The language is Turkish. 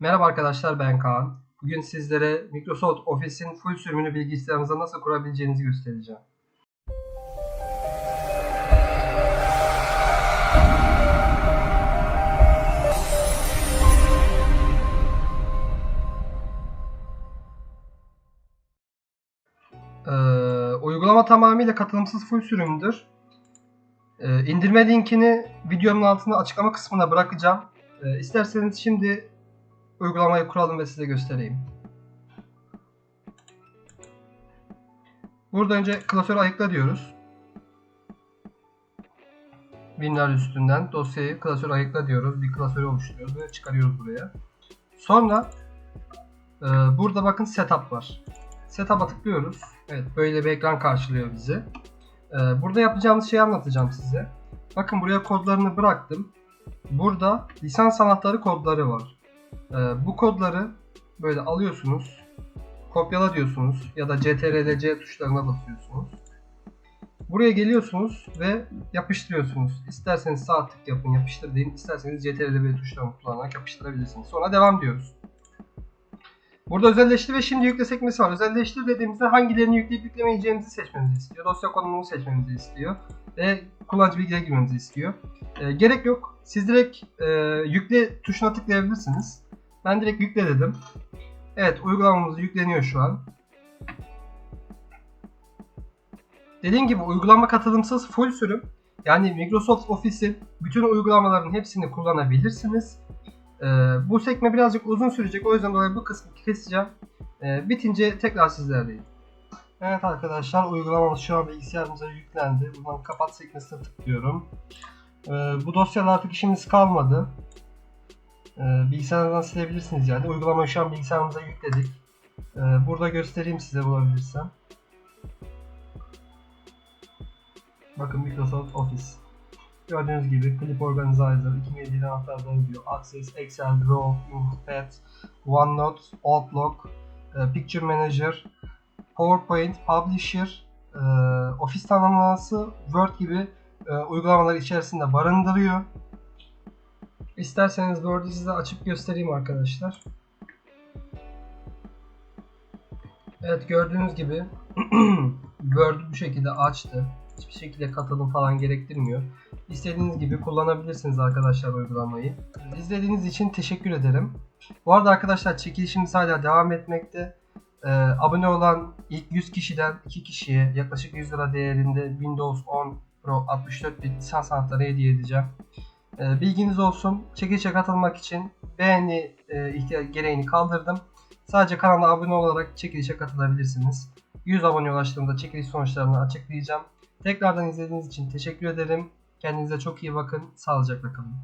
Merhaba arkadaşlar ben Kaan. Bugün sizlere Microsoft Office'in full sürümünü bilgisayarınıza nasıl kurabileceğinizi göstereceğim. Ee, uygulama tamamıyla katılımsız full sürümdür. Ee, indirme linkini videonun altına açıklama kısmına bırakacağım. Ee, isterseniz şimdi uygulamayı kuralım ve size göstereyim. Burada önce klasörü ayıkla diyoruz. Binler üstünden dosyayı klasör ayıkla diyoruz. Bir klasörü oluşturuyoruz ve çıkarıyoruz buraya. Sonra e, burada bakın setup var. Setup'a tıklıyoruz. Evet böyle bir ekran karşılıyor bizi. E, burada yapacağımız şeyi anlatacağım size. Bakın buraya kodlarını bıraktım. Burada lisans anahtarı kodları var. Ee, bu kodları böyle alıyorsunuz. Kopyala diyorsunuz ya da CTRL-C tuşlarına basıyorsunuz. Buraya geliyorsunuz ve yapıştırıyorsunuz. İsterseniz sağ tık yapın yapıştır deyin. İsterseniz CTRL-V tuşlarını kullanarak yapıştırabilirsiniz. Sonra devam diyoruz. Burada özelleştir ve şimdi yükle sekmesi var. Özelleştir dediğimizde hangilerini yükleyip yüklemeyeceğimizi seçmemizi istiyor. Dosya konumunu seçmemizi istiyor. Ve kullanıcı bilgileri girmemizi istiyor. E, gerek yok. Siz direkt e, yükle tuşuna tıklayabilirsiniz. Ben direkt yükle dedim. Evet uygulamamız yükleniyor şu an. Dediğim gibi uygulama katılımsız full sürüm. Yani Microsoft Office'in bütün uygulamaların hepsini kullanabilirsiniz. Ee, bu sekme birazcık uzun sürecek. O yüzden dolayı bu kısmı keseceğim. Ee, bitince tekrar sizlerleyim. Evet arkadaşlar uygulamamız şu an bilgisayarımıza yüklendi. Buradan kapat sekmesine tıklıyorum. Ee, bu dosyada artık işimiz kalmadı. Ee, bilgisayardan silebilirsiniz yani. Uygulamayı şu an bilgisayarımıza yükledik. Ee, burada göstereyim size bulabilirsem. Bakın Microsoft Office. Gördüğünüz gibi Clip Organizer, 2007'den anahtarları diyor. Access, Excel, Draw, Notepad, OneNote, Outlook, e, Picture Manager, PowerPoint, Publisher, e, Office tanımlaması, Word gibi e, uygulamaları içerisinde barındırıyor. İsterseniz Word'u size açıp göstereyim arkadaşlar. Evet gördüğünüz gibi Word'u bu şekilde açtı. Hiçbir şekilde katılım falan gerektirmiyor. İstediğiniz gibi kullanabilirsiniz arkadaşlar uygulamayı. İzlediğiniz için teşekkür ederim. Bu arada arkadaşlar çekilişimiz hala devam etmekte. Ee, abone olan ilk 100 kişiden 2 kişiye yaklaşık 100 lira değerinde Windows 10 Pro 64 bit lisans anahtarı hediye edeceğim. Ee, bilginiz olsun. Çekilişe katılmak için beğeni e, gereğini kaldırdım. Sadece kanala abone olarak çekilişe katılabilirsiniz. 100 abone ulaştığımda çekiliş sonuçlarını açıklayacağım. Tekrardan izlediğiniz için teşekkür ederim. Kendinize çok iyi bakın. Sağlıcakla kalın.